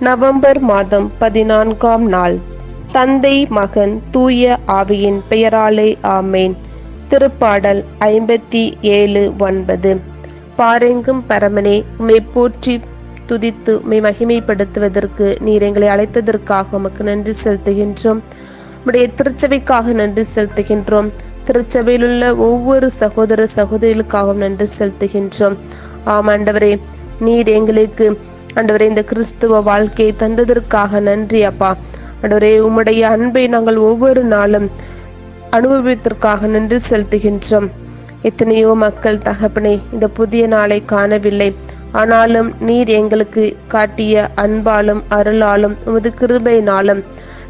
November மாதம் பதினான்காம் நாள். தந்தை மகன் தூய ஆவியின் பெயராலே ஆமேன். திருப்பாடல் ஐம்பத்தி ஏழு ஒன்பது. பாரெங்கும் பரமனே உமை போற்றி துதித்து உமை மகிமைப்படுத்துவதற்கு நீர் எங்களை அழைத்ததற்காக உமக்கு நன்றி செலுத்துகின்றோம். உடைய திருச்சபைக்காக நன்றி செலுத்துகின்றோம். திருச்சபையில் உள்ள ஒவ்வொரு சகோதர சகோதரிகளுக்காகவும் நன்றி செலுத்துகின்றோம். ஆம் நீர் எங்களுக்கு ஆண்டவரே இந்த கிறிஸ்துவ வாழ்க்கையை தந்ததற்காக நன்றி அப்பா. ஆண்டவரே உம்முடைய அன்பை நாங்கள் ஒவ்வொரு நாளும் அனுபவித்திற்காக நன்றி செலுத்துகின்றோம். எத்தனையோ மக்கள் தகப்பனே இந்த புதிய நாளை காணவில்லை. ஆனாலும் நீர் எங்களுக்கு காட்டிய அன்பாலும் அருளாலும் உமது கிருபையினாலும்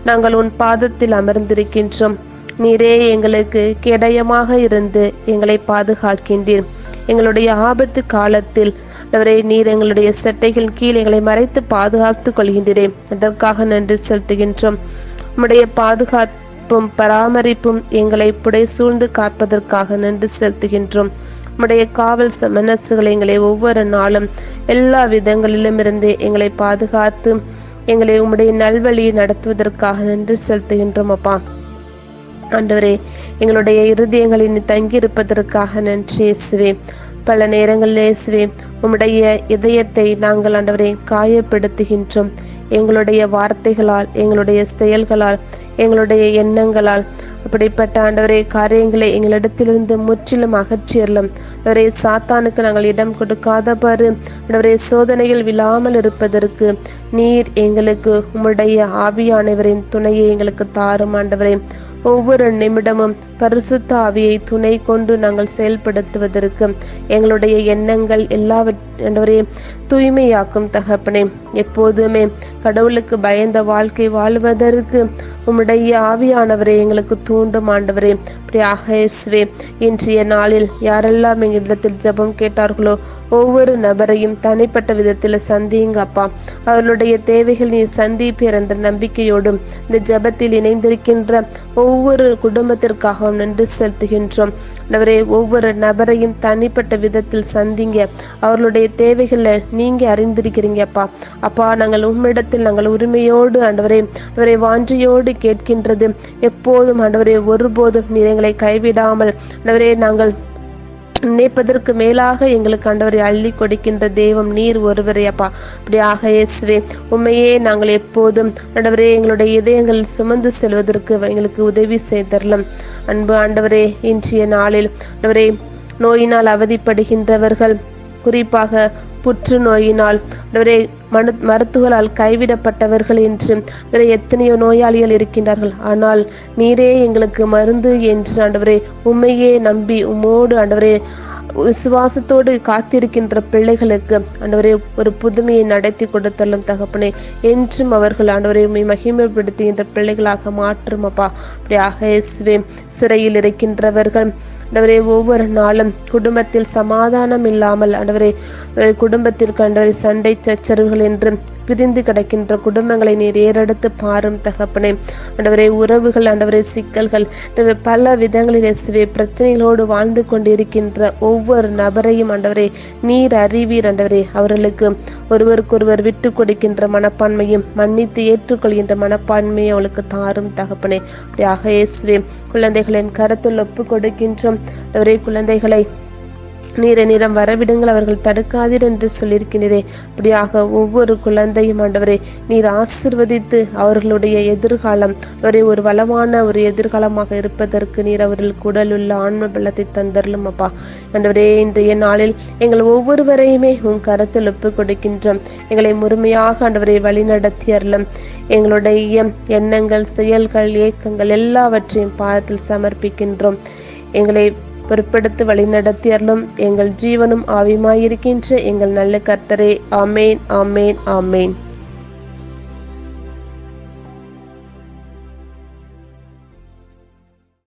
நாங்கள் உன் பாதத்தில் அமர்ந்திருக்கின்றோம். நீரே எங்களுக்கு கேடயமாக இருந்து எங்களை பாதுகாக்கின்றீர். எங்களுடைய ஆபத்து காலத்தில் அவரை நீர் எங்களுடைய சட்டைகள் கீழ் எங்களை மறைத்து பாதுகாத்துக் கொள்கின்றேன் அதற்காக நன்றி செலுத்துகின்றோம். உம்முடைய பாதுகாப்பும் பராமரிப்பும் எங்களை புடை சூழ்ந்து காப்பதற்காக நன்றி செலுத்துகின்றோம். உம்முடைய காவல் ச- மனசுகள் எங்களை ஒவ்வொரு நாளும் எல்லா விதங்களிலும் இருந்து எங்களை பாதுகாத்து எங்களை உம்முடைய நல்வழியை நடத்துவதற்காக நன்றி செலுத்துகின்றோம் அப்பா. ஆண்டவரே எங்களுடைய இருதயங்களின் தங்கியிருப்பதற்காக நன்றி இயேசுவே. பல நேரங்களில் இயேசுவே உம்முடைய இதயத்தை நாங்கள் ஆண்டவரை காயப்படுத்துகின்றோம். எங்களுடைய வார்த்தைகளால் எங்களுடைய செயல்களால் எங்களுடைய எண்ணங்களால் அப்படிப்பட்ட ஆண்டவரே காரியங்களை எங்களிடத்திலிருந்து முற்றிலும் அகற்றியறலும் அவரே சாத்தானுக்கு நாங்கள் இடம் கொடுக்காதபாறு ஆண்டவரே சோதனையில் விழாமல் இருப்பதற்கு நீர் எங்களுக்கு உம்முடைய ஆவியானவரின் துணையை எங்களுக்கு தாரும் ஆண்டவரே. ஒவ்வொரு நிமிடமும் பரிசுத்த ஆவியை துணை கொண்டு நாங்கள் செயல்படுத்துவதற்கு எங்களுடைய எண்ணங்கள் எல்லாவற்றையும் தூய்மையாக்கும் தகப்பனே. எப்போதுமே கடவுளுக்கு பயந்த வாழ்க்கை வாழ்வதற்கு உம்முடைய ஆவியானவரை எங்களுக்கு தூண்டும் ஆண்டவரே. அப்படியாக இன்றைய நாளில் யாரெல்லாம் எங்களிடத்தில் ஜெபம் கேட்டார்களோ ஒவ்வொரு நபரையும் தனிப்பட்ட விதத்தில் சந்தியுங்க அப்பா. அவர்களுடைய தேவைகள் நீ சந்திப்பீர் என்ற நம்பிக்கையோடும் இந்த ஜெபத்தில் இணைந்திருக்கின்ற ஒவ்வொரு குடும்பத்திற்காகவும் நன்றி செலுத்துகின்றோம். ஆண்டவரே ஒவ்வொரு நபரையும் தனிப்பட்ட விதத்தில் சந்திங்க. அவர்களுடைய தேவைகளை நீங்க அறிந்திருக்கிறீங்க அப்பா. அப்பா நாங்கள் உம்மிடத்தில் நாங்கள் உரிமையோடு ஆண்டவரே அவரை வாஞ்சியோடு கேட்கின்றது. எப்போதும் ஆண்டவரே ஒருபோதும் நீர் எங்களை கைவிடாமல் ஆண்டவரே நாங்கள் நினைப்பதற்கு மேலாக எங்களுக்கு ஆண்டவரை அள்ளி கொடுக்கின்ற தெய்வம் நீர் ஒருவரே அப்பா. அப்படியாக இயேசுவே உண்மையே நாங்கள் எப்போதும் ஆண்டவரே எங்களுடைய இதயங்கள் சுமந்து செல்வதற்கு எங்களுக்கு உதவி செய்தரலாம். அன்பு ஆண்டவரே இன்றைய நாளில் ஆண்டவரே நோயினால் அவதிப்படுகின்றவர்கள் குறிப்பாக புற்றுநோயினால் ஆண்டவரே மனு மருத்துவரால் கைவிடப்பட்டவர்கள் என்று வேற எத்தனையோ நோயாளிகள் இருக்கின்றார்கள். ஆனால் நீரே எங்களுக்கு மருந்து என்று ஆண்டவரே உண்மையே நம்பி உம்மோடு ஆண்டவரே விசுவாசத்தோடு காத்திருக்கின்ற பிள்ளைகளுக்கு ஆண்டவரே ஒரு புதுமையை நடத்தி கொடுத்தல்லும் தகப்பனே என்றும் அவர்கள் ஆண்டவரை உண்மை மகிமைப்படுத்துகின்ற பிள்ளைகளாக மாற்றும் அப்பா அப்படியாக சிறையில் இருக்கின்றவர்கள் ஆண்டவரே ஒவ்வொரு நாளும் குடும்பத்தில் சமாதானம் இல்லாமல் ஆண்டவரே குடும்பத்திற்கு ஆண்டவரே சண்டை சச்சரவுகள் என்று பிரிந்து கிடக்கின்ற குடும்பங்களை நீர் ஏறெடுத்து பாரும் தகப்பனே. ஆண்டவரே உறவுகள் ஆண்டவரே சிக்கல்கள் பல விதங்களில் இயேசுவே பிரச்சனைகளோடு வாழ்ந்து கொண்டிருக்கின்ற ஒவ்வொரு நபரையும் ஆண்டவரே நீர் அறிவீர் ஆண்டவரே. அவர்களுக்கு ஒருவருக்கொருவர் விட்டு கொடுக்கின்ற மனப்பான்மையும் மன்னித்து ஏற்றுக்கொள்கின்ற மனப்பான்மையும் அவளுக்கு தாரும் தகப்பனே. அப்படியாக இயேசுவே குழந்தைகளின் கருத்தில் ஒப்பு கொடுக்கின்றோம். அவரே குழந்தைகளை நீரை நிறம் வரவிடுங்கள் அவர்கள் தடுக்காதீர் என்று சொல்லியிருக்கிறீரே. அப்படியாக ஒவ்வொரு குழந்தையும் ஆண்டவரே நீர் ஆசிர்வதித்து அவர்களுடைய எதிர்காலம் ஒரே ஒரு வளமான ஒரு எதிர்காலமாக இருப்பதற்கு நீர் அவர்களுக்கு உடல் உள்ள ஆன்ம பலத்தை தந்தரலும் அப்பா. ஆண்டவரே இன்றைய நாளில் எங்கள் ஒவ்வொருவரையுமே உன் கருத்தில் ஒப்பு கொடுக்கின்றோம். எங்களை முழுமையாக ஆண்டவரை வழி அருளும் எங்களுடைய எண்ணங்கள் செயல்கள் ஏக்கங்கள் எல்லாவற்றையும் பாதத்தில் சமர்ப்பிக்கின்றோம். எங்களை பொறுப்படுத்தி வழிநடத்தி அருளும் எங்கள் ஜீவனும் ஆவியுமாயிருக்கின்ற எங்கள் நல்ல கர்த்தரே. ஆமேன் ஆமேன் ஆமேன்.